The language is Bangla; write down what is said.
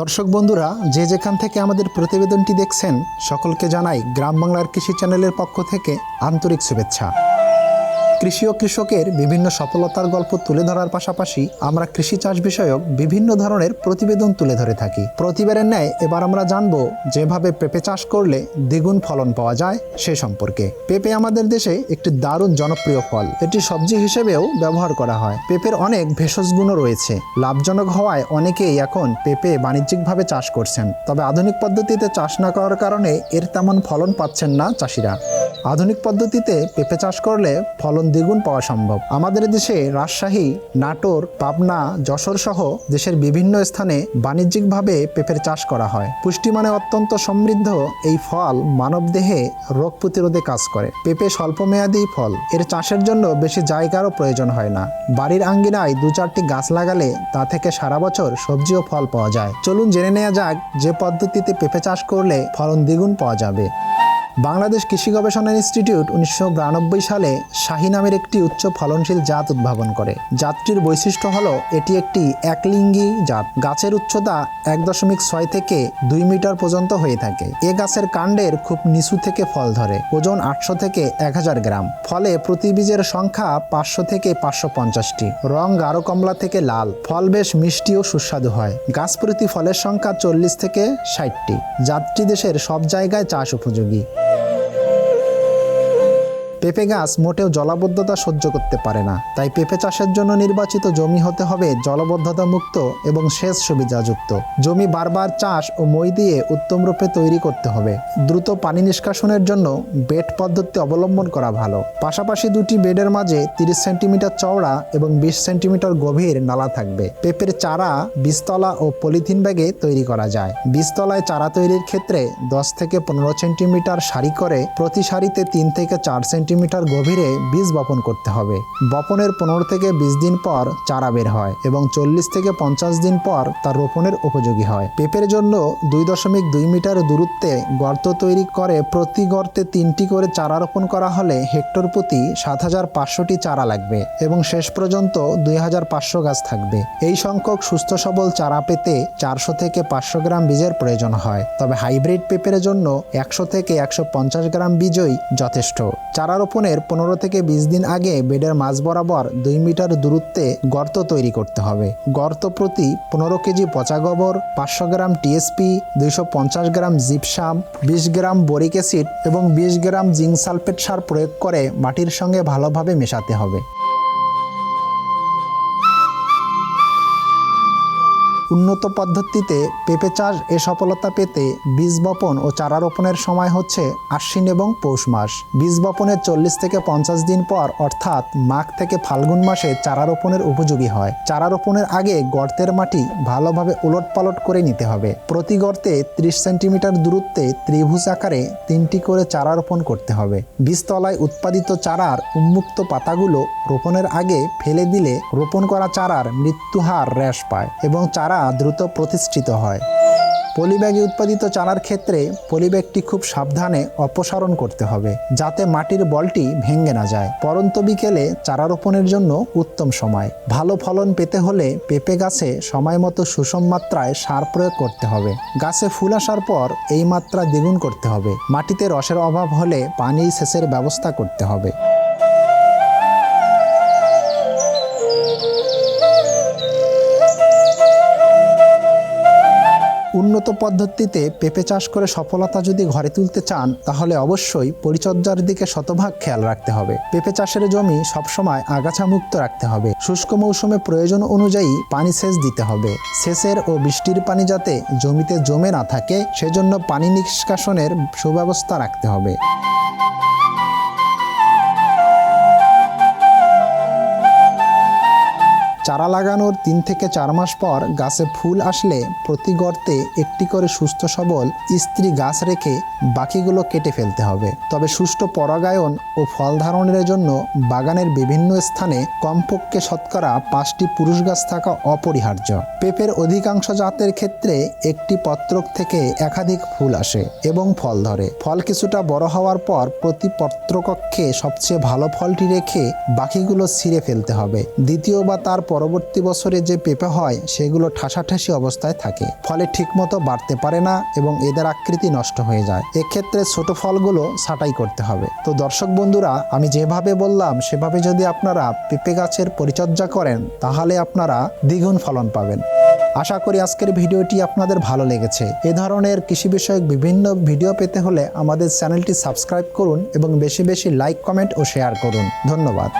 দর্শক বন্ধুরা, যে যেখান থেকে আমাদের প্রতিবেদনটি দেখছেন, সকলকে জানাই গ্রাম বাংলার কৃষি চ্যানেলের পক্ষ থেকে আন্তরিক শুভেচ্ছা। কৃষি ও কৃষকের বিভিন্ন সফলতার গল্প তুলে ধরার পাশাপাশি আমরা কৃষি চাষ বিষয়ক বিভিন্ন ধরনের প্রতিবেদন তুলে ধরে থাকি। প্রতিবারের ন্যায় এবার আমরা জানব যেভাবে পেঁপে চাষ করলে দ্বিগুণ ফলন পাওয়া যায় সে সম্পর্কে। পেঁপে আমাদের দেশে একটি দারুণ জনপ্রিয় ফল। এটি সবজি হিসেবেও ব্যবহার করা হয়। পেঁপের অনেক ভেষজ গুণও রয়েছে। লাভজনক হওয়ায় অনেকেই এখন পেঁপে বাণিজ্যিকভাবে চাষ করছেন। তবে আধুনিক পদ্ধতিতে চাষ না করার কারণে এর তেমন ফলন পাচ্ছেন না চাষিরা। আধুনিক পদ্ধতিতে পেঁপে চাষ করলে ফলন দ্বিগুণ পাওয়া সম্ভব। আমাদের দেশে রাজশাহী, নাটোর, পাবনা, যশোর সহ দেশের বিভিন্ন স্থানে বাণিজ্যিকভাবে পেঁপের চাষ করা হয়। পুষ্টিমানে অত্যন্ত সমৃদ্ধ এই ফল মানবদেহে রোগ প্রতিরোধে কাজ করে। পেঁপে স্বল্পমেয়াদী ফল। এর চাষের জন্য বেশি জায়গারও প্রয়োজন হয় না। বাড়ির আঙ্গিনায় দু চারটি গাছ লাগালে তা থেকে সারা বছর সবজি ও ফল পাওয়া যায়। চলুন জেনে নেওয়া যাক যে পদ্ধতিতে পেঁপে চাষ করলে ফলন দ্বিগুণ পাওয়া যাবে। বাংলাদেশ কৃষি গবেষণা ইনস্টিটিউট উনিশশো বিরানব্বই সালে শাহী নামের একটি উচ্চ ফলনশীল জাত উদ্ভাবন করে। জাতটির বৈশিষ্ট্য হলো এটি একটি একলিঙ্গি জাত। গাছের উচ্চতা এক দশমিক ছয় থেকে দুই মিটার পর্যন্ত হয়ে থাকে। এ গাছের কাণ্ডের খুব নিচু থেকে ফল ধরে, ওজন আটশো থেকে এক হাজার গ্রাম। ফলে প্রতি বীজের সংখ্যা পাঁচশো থেকে পাঁচশো পঞ্চাশটি। রং গাঢ় কমলা থেকে লাল। ফল বেশ মিষ্টি ও সুস্বাদু হয়। গাছ প্রতি ফলের সংখ্যা চল্লিশ থেকে ষাটটি। জাতটি দেশের সব জায়গায় চাষ উপযোগী। পেঁপে গাছ মোটেও জলাবদ্ধতা সহ্য করতে পারে না। তাই পেঁপে চাষের জন্য নির্বাচিত জমি হতে হবে জলবদ্ধতা মুক্ত এবং সেচ সুবিধাযুক্ত। জমি বারবার চাষ ও মই দিয়ে উত্তম রূপে তৈরি করতে হবে। দ্রুত পানি নিষ্কাশনের জন্য বেড পদ্ধতি অবলম্বন করা ভালো। পাশাপাশি দুটি বেডের মাঝে তিরিশ সেন্টিমিটার চওড়া এবং বিশ সেন্টিমিটার গভীর নালা থাকবে। পেঁপের চারা বীজতলা ও পলিথিন ব্যাগে তৈরি করা যায়। বীজতলায় চারা তৈরির ক্ষেত্রে দশ থেকে পনেরো সেন্টিমিটার সারি করে প্রতি সারিতে তিন থেকে চার সেন্টিমিটার গভীরে বীজ বপন করতে হবে। বপনের পনেরো থেকে বিশ দিন পর চারা বের হয় এবং চল্লিশ থেকে পঞ্চাশ দিন পর তা রোপণের উপযোগী হয়। পেঁপের জন্য দুই দশমিক দুই মিটার দূরত্বে গর্ত তৈরি করে প্রতি গর্তে তিনটি করে চারা রোপণ করা হলে হেক্টর প্রতি সাত হাজার পাঁচশোটি চারা লাগবে এবং শেষ পর্যন্ত দুই হাজার পাঁচশো গাছ থাকবে। এই সংখ্যক সুস্থ সবল চারা পেতে চারশো থেকে পাঁচশো গ্রাম বীজের প্রয়োজন হয়। তবে হাইব্রিড পেঁপের জন্য একশো থেকে একশো পঞ্চাশ গ্রাম বীজই যথেষ্ট। চারা রোপণের পনেরো থেকে বিশ দিন আগে বেডের মাঝ বরাবর দুই মিটার দূরত্বে গর্ত তৈরি করতে হবে। গর্ত প্রতি পনেরো কেজি পচা গোবর, পাঁচশো গ্রাম টিএসপি, দুইশো পঞ্চাশ গ্রাম জিপসাম, বিশ গ্রাম বরিক অ্যাসিড এবং বিশ গ্রাম জিঙ্ক সালফেট সার প্রয়োগ করে মাটির সঙ্গে ভালোভাবে মেশাতে হবে। উন্নত পদ্ধতিতে পেঁপে চাষ এ সফলতা পেতে বীজ বপন ও চারা রোপণের সময় হচ্ছে আশ্বিন এবং পৌষ মাস। বীজ বপনের চল্লিশ থেকে পঞ্চাশ দিন পর অর্থাৎ মাঘ থেকে ফাল্গুন মাসে চারা রোপণের উপযোগী হয়। চারা রোপণের আগে গর্তের মাটি ভালোভাবে উলট পালট করে নিতে হবে। প্রতি গর্তে ত্রিশ সেন্টিমিটার দূরত্বে ত্রিভুজ আকারে তিনটি করে চারা রোপণ করতে হবে। বীজতলায় উৎপাদিত চারার উন্মুক্ত পাতাগুলো রোপণের আগে ফেলে দিলে রোপণ করা চারার মৃত্যুহার হ্রাস পায় এবং চারা দ্রুত প্রতিষ্ঠিত হয়। পলিব্যাগে উৎপাদিত চারার ক্ষেত্রে পলিব্যাগটি খুব সাবধানে অপসারণ করতে হবে, যাতে মাটির বলটি ভেঙে না যায়। পরন্ত বিকেলে চারা রোপণের জন্য উত্তম সময়। ভালো ফলন পেতে হলে পেঁপে গাছে সময় মতো সুষম মাত্রায় সার প্রয়োগ করতে হবে। গাছে ফুল আসার পর এই মাত্রা দ্বিগুণ করতে হবে। মাটিতে রসের অভাব হলে পানি সেচের ব্যবস্থা করতে হবে। উন্নত পদ্ধতিতে পেঁপে চাষ করে সফলতা যদি ঘরে তুলতে চান, তাহলে অবশ্যই পরিচর্যার দিকে শতভাগ খেয়াল রাখতে হবে। পেঁপে চাষের জমি সবসময় আগাছা মুক্ত রাখতে হবে। শুষ্ক মৌসুমে প্রয়োজন অনুযায়ী পানি সেচ দিতে হবে। সেচের ও বৃষ্টির পানি যাতে জমিতে জমে না থাকে, সেজন্য পানি নিষ্কাশনের সুব্যবস্থা রাখতে হবে। চারা লাগানোর তিন থেকে চার মাস পর গাছে ফুল আসলে প্রতি গর্তে একটি করে সুস্থ সবল স্ত্রী গাছ রেখে বাকিগুলো কেটে ফেলতে হবে। তবে সুষ্ঠু পরাগায়ন ও ফল ধারণের জন্য বাগানের বিভিন্ন স্থানে কমপক্ষে শতকরা পাঁচটি পুরুষ গাছ থাকা অপরিহার্য। পেঁপের অধিকাংশ জাতের ক্ষেত্রে একটি পত্রক থেকে একাধিক ফুল আসে এবং ফল ধরে। ফল কিছুটা বড় হওয়ার পর প্রতি পত্রকক্ষে সবচেয়ে ভালো ফলটি রেখে বাকিগুলো ছিঁড়ে ফেলতে হবে। দ্বিতীয় বা তারপর পরবর্তী বছরে যে পেঁপে হয়, সেগুলো ঠাসাঠাসি অবস্থায় থাকে। ফলে ঠিকমতো বাড়তে পারে না এবং এদের আকৃতি নষ্ট হয়ে যায়। এক্ষেত্রে ছোট ফলগুলো ছাঁটাই করতে হবে। তো দর্শক বন্ধুরা, আমি যেভাবে বললাম, সেভাবে যদি আপনারা পেঁপে গাছের পরিচর্যা করেন, তাহলে আপনারা দ্বিগুণ ফলন পাবেন। আশা করি আজকের ভিডিওটি আপনাদের ভালো লেগেছে। এ ধরনের কৃষি বিষয়ক বিভিন্ন ভিডিও পেতে হলে আমাদের চ্যানেলটি সাবস্ক্রাইব করুন এবং বেশি বেশি লাইক, কমেন্ট ও শেয়ার করুন। ধন্যবাদ।